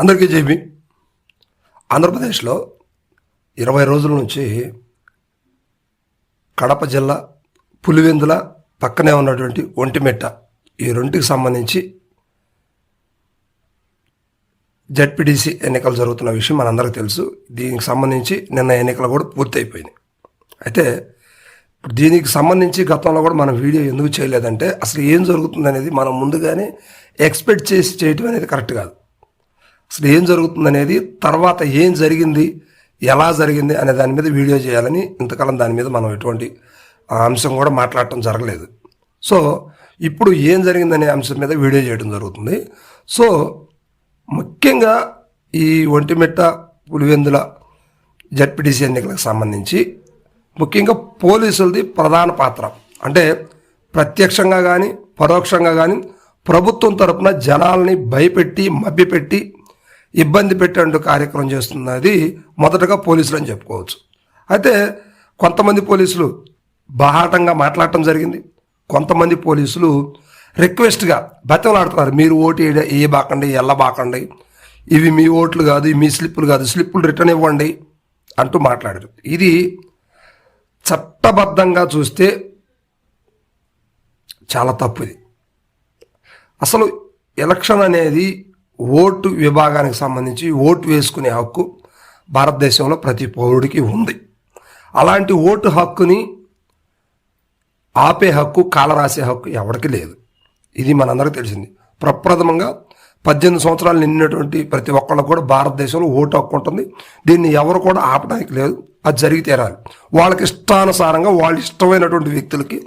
అందరికీ జైబీ ఆంధ్రప్రదేశ్లో ఇరవై రోజుల నుంచి కడప జిల్లా పులివెందుల పక్కనే ఉన్నటువంటి ఒంటిమెట్ట. ఈ రెండుకి సంబంధించి జడ్పీటీసీ ఎన్నికలు జరుగుతున్న విషయం మనందరికీ తెలుసు. దీనికి సంబంధించి నిన్న ఎన్నికలు కూడా పూర్తయిపోయినాయి. అయితే దీనికి సంబంధించి గతంలో కూడా మనం వీడియో ఎందుకు చేయలేదంటే అసలు ఏం జరుగుతుంది అనేది మనం ముందుగానే ఎక్స్పెక్ట్ చేసి చేయటం అనేది కరెక్ట్ కాదు. అసలు ఏం జరుగుతుంది అనేది తర్వాత ఏం జరిగింది ఎలా జరిగింది అనే దాని మీద వీడియో చేయాలని ఇంతకాలం దాని మీద మనం ఎటువంటి అంశం కూడా మాట్లాడటం జరగలేదు. సో ఇప్పుడు ఏం జరిగిందనే అంశం మీద వీడియో చేయడం జరుగుతుంది. సో ముఖ్యంగా ఈ ఒంటిమిట్ట పులివెందుల జడ్పీటీసీ ఎన్నికలకు సంబంధించి ముఖ్యంగా పోలీసులది ప్రధాన పాత్ర. అంటే ప్రత్యక్షంగా కానీ పరోక్షంగా కానీ ప్రభుత్వం తరపున జనాల్ని భయపెట్టి మభ్యపెట్టి ఇబ్బంది పెట్టేందుకు కార్యక్రమం చేస్తున్నది మొదటగా పోలీసులు అని చెప్పుకోవచ్చు. అయితే కొంతమంది పోలీసులు బాహాటంగా మాట్లాడటం జరిగింది. కొంతమంది పోలీసులు రిక్వెస్ట్గా బతిమలాడుతున్నారు. మీరు ఓటు ఏ బాకండి ఎల్ల బాకండి. ఇవి మీ ఓట్లు కాదు మీ స్లిప్పులు కాదు. స్లిప్పులు రిటర్న్ ఇవ్వండి అంటూ మాట్లాడారు. ఇది చట్టబద్ధంగా చూస్తే చాలా తప్పు ఇది. అసలు ఎలక్షన్ అనేది ఓటు విభాగానికి సంబంధించి ఓటు వేసుకునే హక్కు భారతదేశంలో ప్రతి పౌరుడికి ఉంది. అలాంటి ఓటు హక్కుని ఆపే హక్కు కాలరాసే హక్కు ఎవరికి లేదు. ఇది మనందరికీ తెలిసింది. ప్రప్రథమంగా పద్దెనిమిది సంవత్సరాలు నిండినటువంటి ప్రతి ఒక్కళ్ళు కూడా భారతదేశంలో ఓటు హక్కు ఉంటుంది. దీన్ని ఎవరు కూడా ఆపడానికి లేదు. అది జరిగి తీరాలి వాళ్ళకి ఇష్టానుసారంగా వాళ్ళు ఇష్టమైనటువంటి వ్యక్తులకి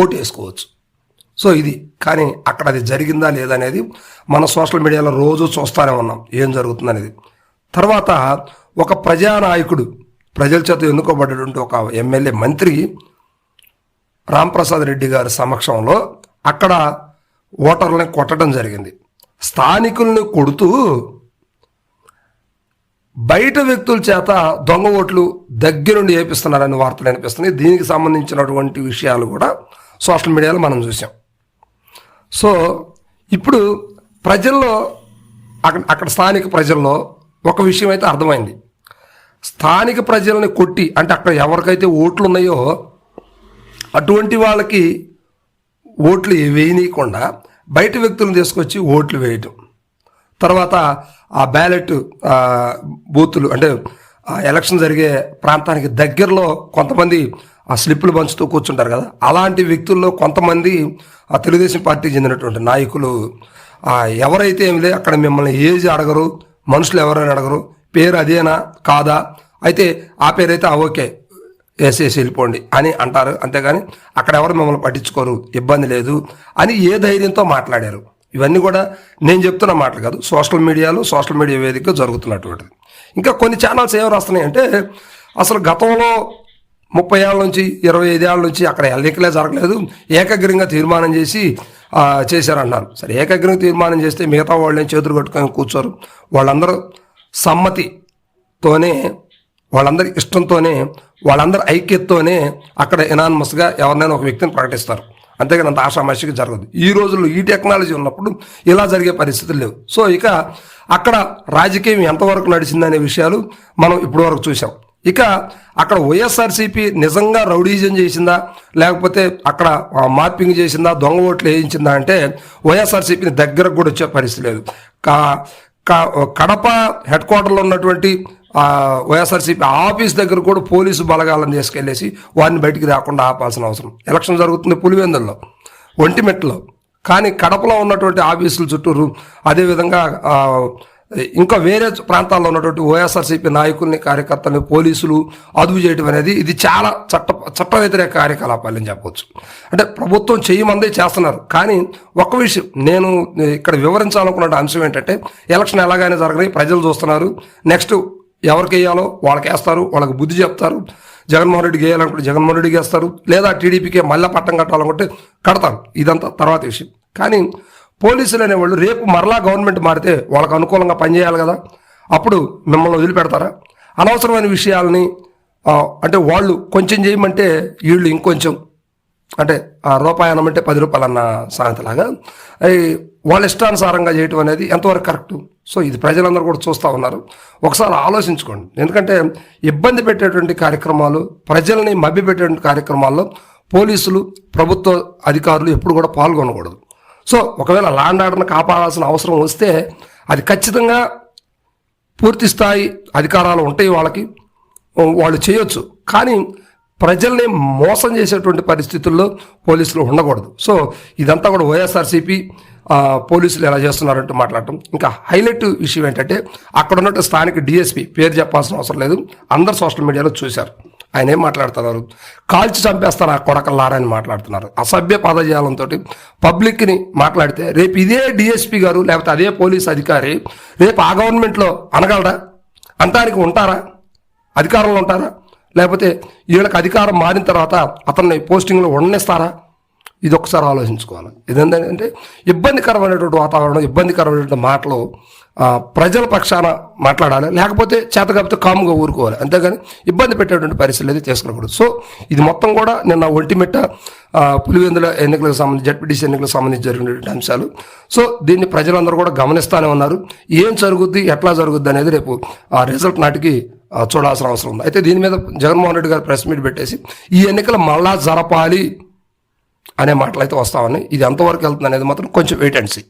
ఓటు వేసుకోవచ్చు. సో ఇది కానీ అక్కడ అది జరిగిందా లేదా అనేది మన సోషల్ మీడియాలో రోజు చూస్తూనే ఉన్నాం ఏం జరుగుతుందనేది. తర్వాత ఒక ప్రజానాయకుడు ప్రజల చేత ఎన్నుకోబడ్డటువంటి ఒక ఎమ్మెల్యే మంత్రి రాంప్రసాద్ రెడ్డి గారి సమక్షంలో అక్కడ ఓటర్లని కొట్టడం జరిగింది. స్థానికుల్ని కొడుతూ బయట వ్యక్తుల చేత దొంగ ఓట్లు దగ్గరుండి వేపిస్తున్నారని వార్తలు అనిపిస్తున్నాయి దీనికి సంబంధించినటువంటి విషయాలు కూడా సోషల్ మీడియాలో మనం చూసాం. సో ఇప్పుడు ప్రజల్లో అక్కడ అక్కడ స్థానిక ప్రజల్లో ఒక విషయం అయితే అర్థమైంది. స్థానిక ప్రజల్ని కొట్టి అంటే అక్కడ ఎవరికైతే ఓట్లు ఉన్నాయో అటువంటి వాళ్ళకి ఓట్లు వేయనీయకుండా బయట వ్యక్తులను తీసుకొచ్చి ఓట్లు వేయటం. తర్వాత ఆ బ్యాలెట్ బూతులు అంటే ఆ ఎలక్షన్ జరిగే ప్రాంతానికి దగ్గరలో కొంతమంది ఆ స్లిప్పులు పంచుతూ కూర్చుంటారు కదా. అలాంటి వ్యక్తుల్లో కొంతమంది ఆ తెలుగుదేశం పార్టీకి చెందినటువంటి నాయకులు ఎవరైతే ఎవరైతే ఏమిలే అక్కడ మిమ్మల్ని ఏజ్ అడగరు మనుషులు ఎవరైనా అడగరు పేరు అదేనా కాదా అయితే ఆ పేరైతే ఆ ఓకే వేసేసి వెళ్ళిపోండి అని అంటారు. అంతేగాని అక్కడ ఎవరు మిమ్మల్ని పట్టించుకోరు ఇబ్బంది లేదు అని ఏ ధైర్యంతో మాట్లాడారు. ఇవన్నీ కూడా నేను చెప్తున్న మాటలు కాదు సోషల్ మీడియాలో సోషల్ మీడియా వేదికగా జరుగుతున్నటువంటిది. ఇంకా కొన్ని ఛానల్స్ ఏం రాస్తున్నాయంటే అసలు గతంలో ముప్పై ఏళ్ళ నుంచి ఇరవై ఐదు ఏళ్ళ నుంచి అక్కడ ఎన్నికలే జరగలేదు. ఏకగ్రంగా తీర్మానం చేసి చేశారన్నారు. సరే ఏకగ్రంగా తీర్మానం చేస్తే మిగతా వాళ్ళని చేతులు కట్టుకొని కూర్చోరు? వాళ్ళందరూ సమ్మతితోనే వాళ్ళందరి ఇష్టంతోనే వాళ్ళందరి ఐక్యతతోనే అక్కడ ఎనానమస్గా ఎవరినైనా ఒక వ్యక్తిని ప్రకటిస్తారు. అంతేగాని అంత ఆషామాషిగా జరగదు. ఈ రోజుల్లో ఈ టెక్నాలజీ ఉన్నప్పుడు ఇలా జరిగే పరిస్థితులు లేవు. సో ఇక అక్కడ రాజకీయం ఎంతవరకు నడిచిందనే విషయాలు మనం ఇప్పటివరకు చూసాం ఇక అక్కడ వైఎస్ఆర్సీపీ నిజంగా రౌడీజం చేసిందా? లేకపోతే అక్కడ మార్పింగ్ చేసిందా? దొంగ ఓట్లు వేయించిందా అంటే వైఎస్ఆర్సీపీని దగ్గరకు కూడా వచ్చే పరిస్థితి లేదు. కా కడప హెడ్ క్వార్టర్లో ఉన్నటువంటి వైఎస్ఆర్సీపీ ఆఫీస్ దగ్గర కూడా పోలీసు బలగాలను తీసుకెళ్ళేసి వారిని బయటికి రాకుండా ఆపాల్సిన అవసరం. ఎలక్షన్ జరుగుతుంది పులివెందుల్లో ఒంటిమెట్లో కానీ కడపలో ఉన్నటువంటి ఆఫీసుల చుట్టూరు అదేవిధంగా ఇంకా వేరే ప్రాంతాల్లో ఉన్నటువంటి ఓఎస్ఆర్సీపీ నాయకుల్ని కార్యకర్తల్ని పోలీసులు అదుపు చేయడం అనేది ఇది చాలా చట్ట చట్ట వ్యతిరేక కార్యకలాపాలని చెప్పవచ్చు అంటే ప్రభుత్వం చేయమందే చేస్తున్నారు. కానీ ఒక్క విషయం నేను ఇక్కడ వివరించాలనుకున్న అంశం ఏంటంటే ఎలక్షన్ ఎలాగైనా జరగని ప్రజలు చూస్తున్నారు. నెక్స్ట్ ఎవరికి వేయాలో వాళ్ళకి వేస్తారు వాళ్ళకి బుద్ధి చెప్తారు. జగన్మోహన్ రెడ్డికి వేయాలనుకుంటే జగన్మోహన్ రెడ్డికి వేస్తారు. లేదా టీడీపీకి మళ్ళీ పట్టం కట్టాలనుకుంటే కడతారు. ఇదంతా తర్వాత విషయం. కానీ పోలీసులు అనేవాళ్ళు రేపు మరలా గవర్నమెంట్ మారితే వాళ్ళకి అనుకూలంగా పనిచేయాలి కదా? అప్పుడు మిమ్మల్ని వదిలిపెడతారా? అనవసరమైన విషయాలని అంటే వాళ్ళు కొంచెం చేయమంటే వీళ్ళు ఇంకొంచెం అంటే ఆ రూపాయి అన్నమంటే పది రూపాయలు అన్న సామెతలాగా వాళ్ళ ఇష్టానుసారంగా చేయటం అనేది ఎంతవరకు కరెక్ట్? సో ఇది ప్రజలందరూ కూడా చూస్తూ ఉన్నారు. ఒకసారి ఆలోచించుకోండి. ఎందుకంటే ఇబ్బంది పెట్టేటువంటి కార్యక్రమాలు ప్రజల్ని మభ్యపెట్టేటువంటి కార్యక్రమాల్లో పోలీసులు ప్రభుత్వ అధికారులు ఎప్పుడు కూడా పాల్గొనకూడదు. సో ఒకవేళ లాండ్ ఆర్డర్ను కాపాడాల్సిన అవసరం వస్తే అది ఖచ్చితంగా పూర్తి స్థాయి అధికారాలు ఉంటాయి వాళ్ళకి. వాళ్ళు చేయొచ్చు. కానీ ప్రజల్ని మోసం చేసేటువంటి పరిస్థితుల్లో పోలీసులు ఉండకూడదు. సో ఇదంతా కూడా వైఎస్ఆర్సీపీ పోలీసులు ఎలా చేస్తున్నారంటూ మాట్లాడటం. ఇంకా హైలైట్ విషయం ఏంటంటే అక్కడ ఉన్నట్టు స్థానిక డిఎస్పీ పేరు చెప్పాల్సిన అవసరం లేదు. అందరు సోషల్ మీడియాలో చూశారు. ఆయన ఏం మాట్లాడుతున్నారు కాల్చి చంపేస్తారు ఆ కొడకల్లారా అని మాట్లాడుతున్నారు. అసభ్య పదజాలంతో పబ్లిక్ని మాట్లాడితే రేపు ఇదే డిఎస్పీ గారు లేకపోతే అదే పోలీస్ అధికారి రేపు ఆ గవర్నమెంట్లో అనగలరా? అంటానికి ఉంటారా? అధికారంలో ఉంటారా? లేకపోతే వీళ్ళకి అధికారం మారిన తర్వాత అతన్ని పోస్టింగ్లో ఉండనిస్తారా? ఇది ఒకసారి ఆలోచించుకోవాలి. ఇదేంటంటే ఇబ్బందికరమైనటువంటి వాతావరణం ఇబ్బందికరమైనటువంటి మాటలు ప్రజల పక్షాన మాట్లాడాలి లేకపోతే చేతకపోతే కాముగా ఊరుకోవాలి. అంతేగాని ఇబ్బంది పెట్టేటువంటి పరిస్థితులు అయితే తీసుకురాకూడదు. సో ఇది మొత్తం కూడా నిన్న ఒంటిమిట్ట పులివెందుల ఎన్నికలకు సంబంధించి జడ్పీటీసీ ఎన్నికలకు సంబంధించి జరిగినటువంటి అంశాలు. సో దీన్ని ప్రజలందరూ కూడా గమనిస్తూనే ఉన్నారు. ఏం జరుగుద్ది ఎట్లా జరుగుద్ది అనేది రేపు ఆ రిజల్ట్ నాటికి చూడాల్సిన అవసరం ఉంది. అయితే దీని మీద జగన్మోహన్ రెడ్డి గారు ప్రెస్ మీట్ పెట్టేసి ఈ ఎన్నికలు మళ్ళా జరపాలి అనే మాటలు అయితే వస్తామని ఇది ఎంతవరకు వెళ్తుంది అనేది మాత్రం కొంచెం వెయిట్ అండ్ సీ